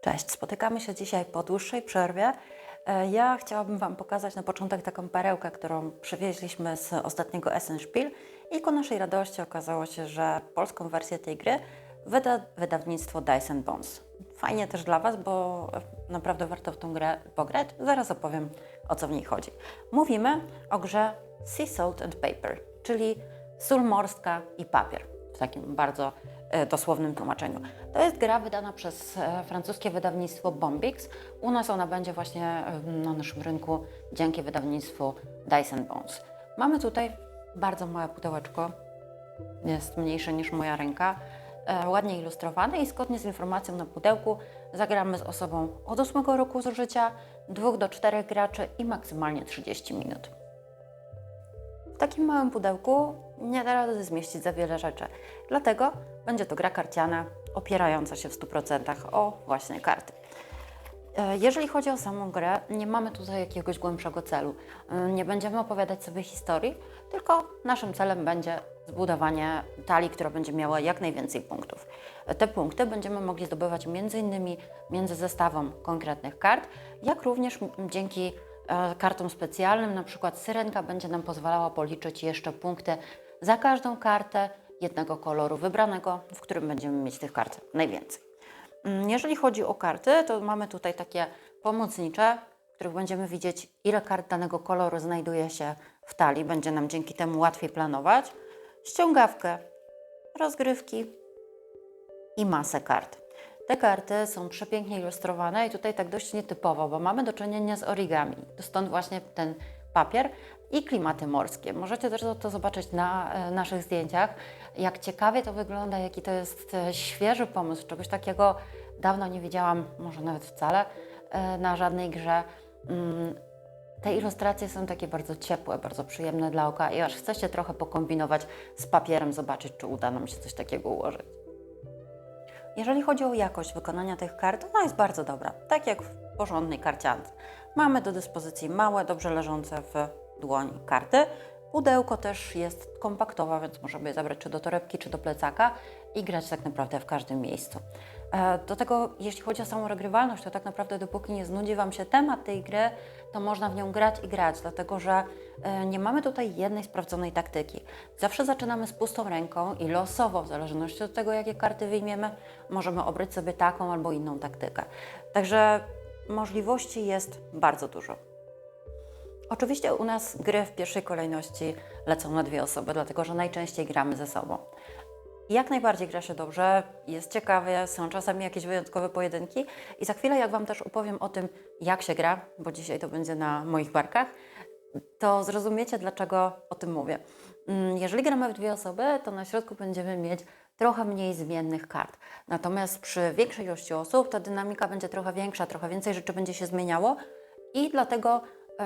Cześć, spotykamy się dzisiaj po dłuższej przerwie. E, Ja chciałabym Wam pokazać na początek taką perełkę, którą przywieźliśmy z ostatniego Essenspiel i ku naszej radości okazało się, że polską wersję tej gry wyda wydawnictwo Dyson Bones. Fajnie też dla Was, bo naprawdę warto w tą grę pograć. Zaraz opowiem, o co w niej chodzi. Mówimy o grze Sea Salt and Paper, czyli sól morska i papier w takim bardzo dosłownym tłumaczeniu. To jest gra wydana przez e, francuskie wydawnictwo Bombix. U nas ona będzie właśnie e, na naszym rynku dzięki wydawnictwu Dyson Bones. Mamy tutaj bardzo małe pudełeczko, jest mniejsze niż moja ręka, e, ładnie ilustrowane i zgodnie z informacją na pudełku zagramy z osobą od 8 roku życia, 2 do 4 graczy i maksymalnie 30 minut. W takim małym pudełku nie da rady zmieścić za wiele rzeczy. Dlatego będzie to gra karciana opierająca się w 100% o właśnie karty. E, Jeżeli chodzi o samą grę, nie mamy tutaj jakiegoś głębszego celu. E, Nie będziemy opowiadać sobie historii, tylko naszym celem będzie zbudowanie talii, która będzie miała jak najwięcej punktów. E, Te punkty będziemy mogli zdobywać m.in. między zestawem konkretnych kart, jak również dzięki kartom specjalnym, na przykład syrenka będzie nam pozwalała policzyć jeszcze punkty za każdą kartę jednego koloru wybranego, w którym będziemy mieć tych kart najwięcej. Mm, Jeżeli chodzi o karty, to mamy tutaj takie pomocnicze, w których będziemy widzieć, ile kart danego koloru znajduje się w talii. Będzie nam dzięki temu łatwiej planować. Ściągawkę, rozgrywki i masę kart. Te karty są przepięknie ilustrowane i tutaj tak dość nietypowo, bo mamy do czynienia z origami. Stąd właśnie ten papier i klimaty morskie. Możecie też to zobaczyć na e, naszych zdjęciach, jak ciekawie to wygląda, jaki to jest e, świeży pomysł. Czegoś takiego dawno nie widziałam, może nawet wcale, e, na żadnej grze. Mm, te ilustracje są takie bardzo ciepłe, bardzo przyjemne dla oka i aż chce się trochę pokombinować z papierem, zobaczyć, czy uda nam się coś takiego ułożyć. Jeżeli chodzi o jakość wykonania tych kart, ona jest bardzo dobra, tak jak w porządnej karciance. Mamy do dyspozycji małe, dobrze leżące w dłoni karty. Pudełko też jest kompaktowe, więc możemy je zabrać czy do torebki, czy do plecaka i grać tak naprawdę w każdym miejscu. E, Do tego, jeśli chodzi o samą regrywalność, to tak naprawdę dopóki nie znudzi Wam się temat tej gry, to można w nią grać i grać, dlatego że e, nie mamy tutaj jednej sprawdzonej taktyki. Zawsze zaczynamy z pustą ręką i losowo, w zależności od tego, jakie karty wyjmiemy, możemy obrać sobie taką albo inną taktykę. Także możliwości jest bardzo dużo. Oczywiście u nas gry w pierwszej kolejności lecą na dwie osoby, dlatego że najczęściej gramy ze sobą. Jak najbardziej gra się dobrze, jest ciekawie, są czasami jakieś wyjątkowe pojedynki i za chwilę jak Wam też opowiem o tym, jak się gra, bo dzisiaj to będzie na moich barkach, to zrozumiecie, dlaczego o tym mówię. Mm, Jeżeli gramy w dwie osoby, to na środku będziemy mieć trochę mniej zmiennych kart. Natomiast przy większej ilości osób ta dynamika będzie trochę większa, trochę więcej rzeczy będzie się zmieniało i dlatego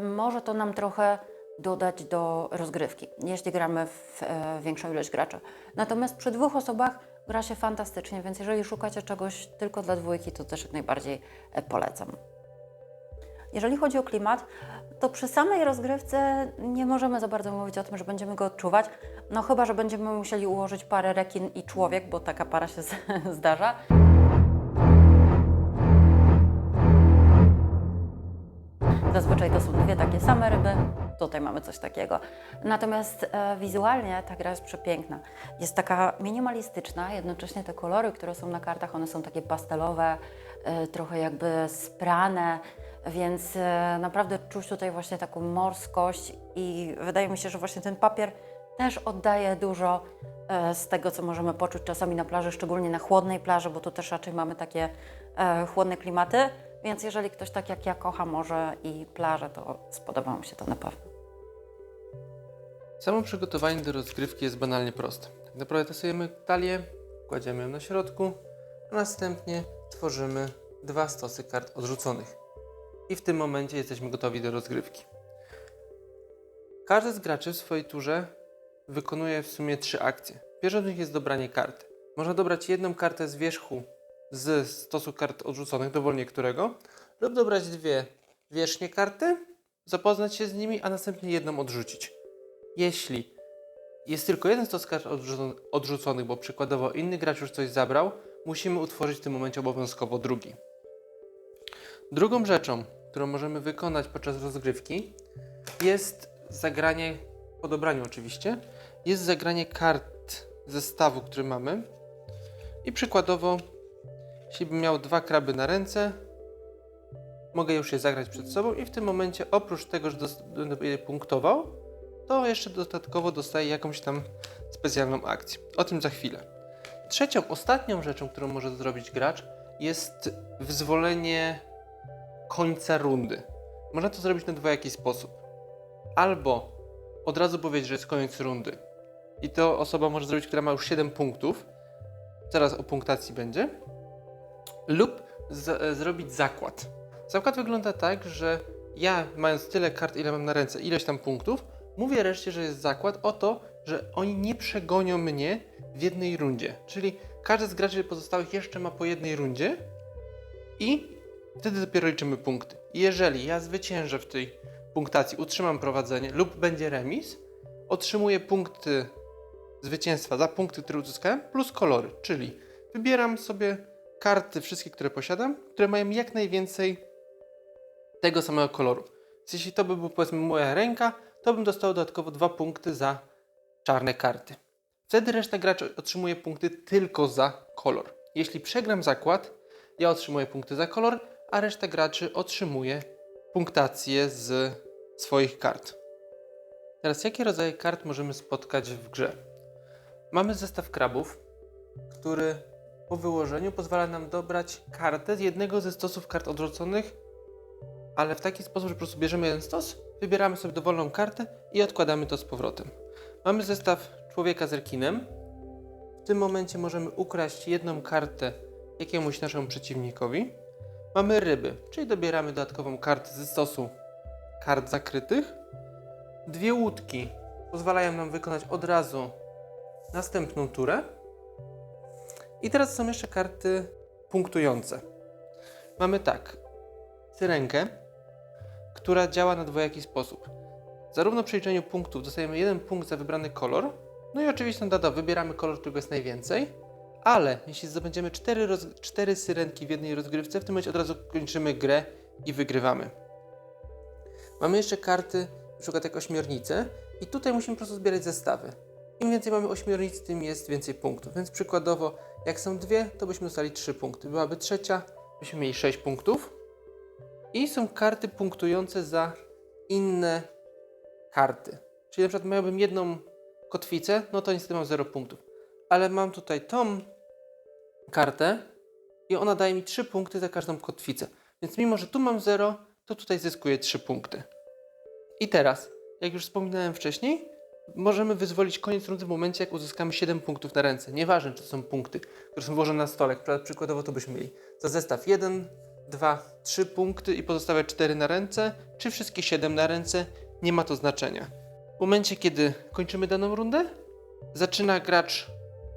może to nam trochę dodać do rozgrywki, jeśli gramy w e, większą ilość graczy. Natomiast przy dwóch osobach gra się fantastycznie, więc jeżeli szukacie czegoś tylko dla dwójki, to też jak najbardziej e, polecam. Jeżeli chodzi o klimat, to przy samej rozgrywce nie możemy za bardzo mówić o tym, że będziemy go odczuwać. No chyba, że będziemy musieli ułożyć parę rekin i człowiek, bo taka para się zdarza. Tutaj mamy coś takiego. Natomiast e, wizualnie ta gra jest przepiękna. Jest taka minimalistyczna, jednocześnie te kolory, które są na kartach, one są takie pastelowe, e, trochę jakby sprane, więc e, naprawdę czuć tutaj właśnie taką morskość i wydaje mi się, że właśnie ten papier też oddaje dużo e, z tego, co możemy poczuć czasami na plaży, szczególnie na chłodnej plaży, bo tu też raczej mamy takie e, chłodne klimaty. Więc jeżeli ktoś tak jak ja kocha morze i plażę, to spodoba mu się to na pewno. Samo przygotowanie do rozgrywki jest banalnie proste. Tak naprawdę tasujemy talię, kładziemy ją na środku, a następnie tworzymy dwa stosy kart odrzuconych. I w tym momencie jesteśmy gotowi do rozgrywki. Każdy z graczy w swojej turze wykonuje w sumie trzy akcje. Pierwszą z nich jest dobranie karty. Można dobrać jedną kartę z wierzchu z stosu kart odrzuconych, dowolnie którego, lub dobrać dwie wierzchnie karty, zapoznać się z nimi, a następnie jedną odrzucić. Jeśli jest tylko jeden kart odrzuco- odrzuconych, bo przykładowo inny gracz już coś zabrał, musimy utworzyć w tym momencie obowiązkowo drugi. Drugą rzeczą, którą możemy wykonać podczas rozgrywki, jest zagranie, po dobraniu oczywiście, jest zagranie kart zestawu, który mamy. I przykładowo, jeśli bym miał dwa kraby na ręce, mogę już je zagrać przed sobą i w tym momencie oprócz tego, że będę je punktował, to jeszcze dodatkowo dostaję jakąś tam specjalną akcję. O tym za chwilę. Trzecią, ostatnią rzeczą, którą może zrobić gracz, jest wyzwolenie końca rundy. Można to zrobić na dwojaki sposób. Albo od razu powiedzieć, że jest koniec rundy. I to osoba może zrobić, która ma już 7 punktów. Zaraz o punktacji będzie. Lub e, zrobić zakład. Zakład wygląda tak, że ja, mając tyle kart, ile mam na ręce, ileś tam punktów, mówię reszcie, że jest zakład o to, że oni nie przegonią mnie w jednej rundzie. Czyli każdy z graczy pozostałych jeszcze ma po jednej rundzie i wtedy dopiero liczymy punkty. Jeżeli ja zwyciężę w tej punktacji, utrzymam prowadzenie lub będzie remis, otrzymuję punkty zwycięstwa za punkty, które uzyskałem, plus kolory. Czyli wybieram sobie karty, wszystkie, które posiadam, które mają jak najwięcej tego samego koloru. Jeśli to by była powiedzmy moja ręka, to bym dostał dodatkowo dwa punkty za czarne karty. Wtedy reszta graczy otrzymuje punkty tylko za kolor. Jeśli przegram zakład, ja otrzymuję punkty za kolor, a reszta graczy otrzymuje punktację z swoich kart. Teraz jakie rodzaje kart możemy spotkać w grze? Mamy zestaw krabów, który po wyłożeniu pozwala nam dobrać kartę z jednego ze stosów kart odrzuconych, ale w taki sposób, że po prostu bierzemy jeden stos, wybieramy sobie dowolną kartę i odkładamy to z powrotem. Mamy zestaw człowieka z rekinem. W tym momencie możemy ukraść jedną kartę jakiemuś naszemu przeciwnikowi. Mamy ryby, czyli dobieramy dodatkową kartę ze stosu kart zakrytych. Dwie łódki pozwalają nam wykonać od razu następną turę. I teraz są jeszcze karty punktujące. Mamy tak, syrenkę, która działa na dwojaki sposób. Zarówno przy liczeniu punktów dostajemy jeden punkt za wybrany kolor, no i oczywiście nadal wybieramy kolor, którego jest najwięcej, ale jeśli zdobędziemy cztery, roz... syrenki w jednej rozgrywce, w tym momencie od razu kończymy grę i wygrywamy. Mamy jeszcze karty, przykład jak ośmiornice i tutaj musimy po prostu zbierać zestawy. Im więcej mamy ośmiornic, tym jest więcej punktów. Więc przykładowo, jak są dwie, to byśmy dostali trzy punkty. Byłaby trzecia, byśmy mieli sześć punktów. I są karty punktujące za inne karty. Czyli na przykład miałbym jedną kotwicę, no to niestety mam 0 punktów. Ale mam tutaj tą kartę i ona daje mi 3 punkty za każdą kotwicę. Więc mimo, że tu mam 0, to tutaj zyskuję 3 punkty. I teraz, jak już wspominałem wcześniej, możemy wyzwolić koniec rundy w momencie, jak uzyskamy 7 punktów na ręce. Nieważne, czy to są punkty, które są włożone na stole. Przykład- Przykładowo to byśmy mieli za zestaw 1, 2, 3 punkty i pozostałe 4 na ręce, czy wszystkie 7 na ręce, nie ma to znaczenia. W momencie, kiedy kończymy daną rundę, zaczyna gracz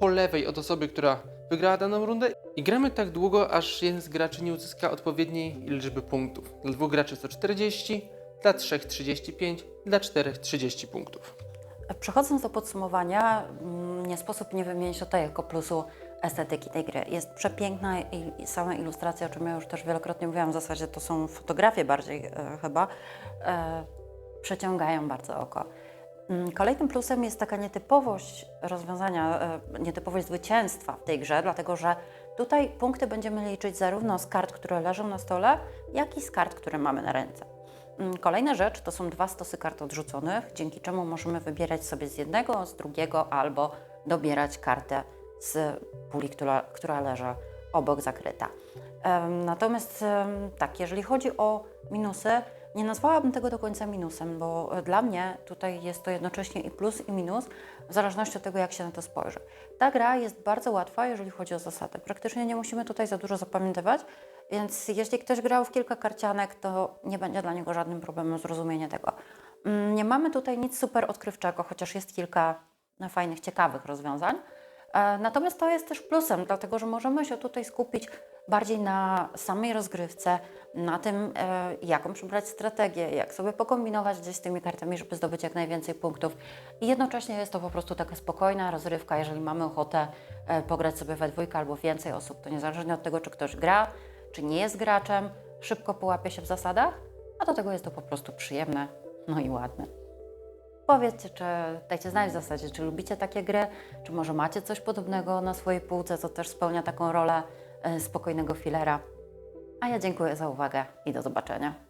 po lewej od osoby, która wygrała daną rundę i gramy tak długo, aż jeden z graczy nie uzyska odpowiedniej liczby punktów. Dla dwóch graczy jest to 40, dla trzech 35, dla czterech 30 punktów. Przechodząc do podsumowania, mm, nie sposób nie wymienić tutaj jako plusu estetyki tej gry. Jest przepiękna i same ilustracje, o czym ja już też wielokrotnie mówiłam, w zasadzie to są fotografie bardziej e, chyba, e, przeciągają bardzo oko. Mm, Kolejnym plusem jest taka nietypowość rozwiązania, e, nietypowość zwycięstwa w tej grze, dlatego że tutaj punkty będziemy liczyć zarówno z kart, które leżą na stole, jak i z kart, które mamy na ręce. Mm, Kolejna rzecz to są dwa stosy kart odrzuconych, dzięki czemu możemy wybierać sobie z jednego, z drugiego albo dobierać kartę z puli, która, która leży obok zakryta. Natomiast tak, jeżeli chodzi o minusy, nie nazwałabym tego do końca minusem, bo dla mnie tutaj jest to jednocześnie i plus i minus, w zależności od tego, jak się na to spojrzy. Ta gra jest bardzo łatwa, jeżeli chodzi o zasady. Praktycznie nie musimy tutaj za dużo zapamiętywać, więc jeśli ktoś grał w kilka karcianek, to nie będzie dla niego żadnym problemem zrozumienie tego. Mm, Nie mamy tutaj nic super odkrywczego, chociaż jest kilka no, fajnych, ciekawych rozwiązań. E, Natomiast to jest też plusem, dlatego że możemy się tutaj skupić bardziej na samej rozgrywce, na tym, e, jaką przybrać strategię, jak sobie pokombinować gdzieś z tymi kartami, żeby zdobyć jak najwięcej punktów. I jednocześnie jest to po prostu taka spokojna rozrywka, jeżeli mamy ochotę e, pograć sobie we dwójkę albo więcej osób, to niezależnie od tego, czy ktoś gra, czy nie jest graczem, szybko połapie się w zasadach, a do tego jest to po prostu przyjemne, no i ładne. Powiedzcie, czy dajcie znać w zasadzie, czy lubicie takie gry, czy może macie coś podobnego na swojej półce, co też spełnia taką rolę e, spokojnego filera. A ja dziękuję za uwagę i do zobaczenia.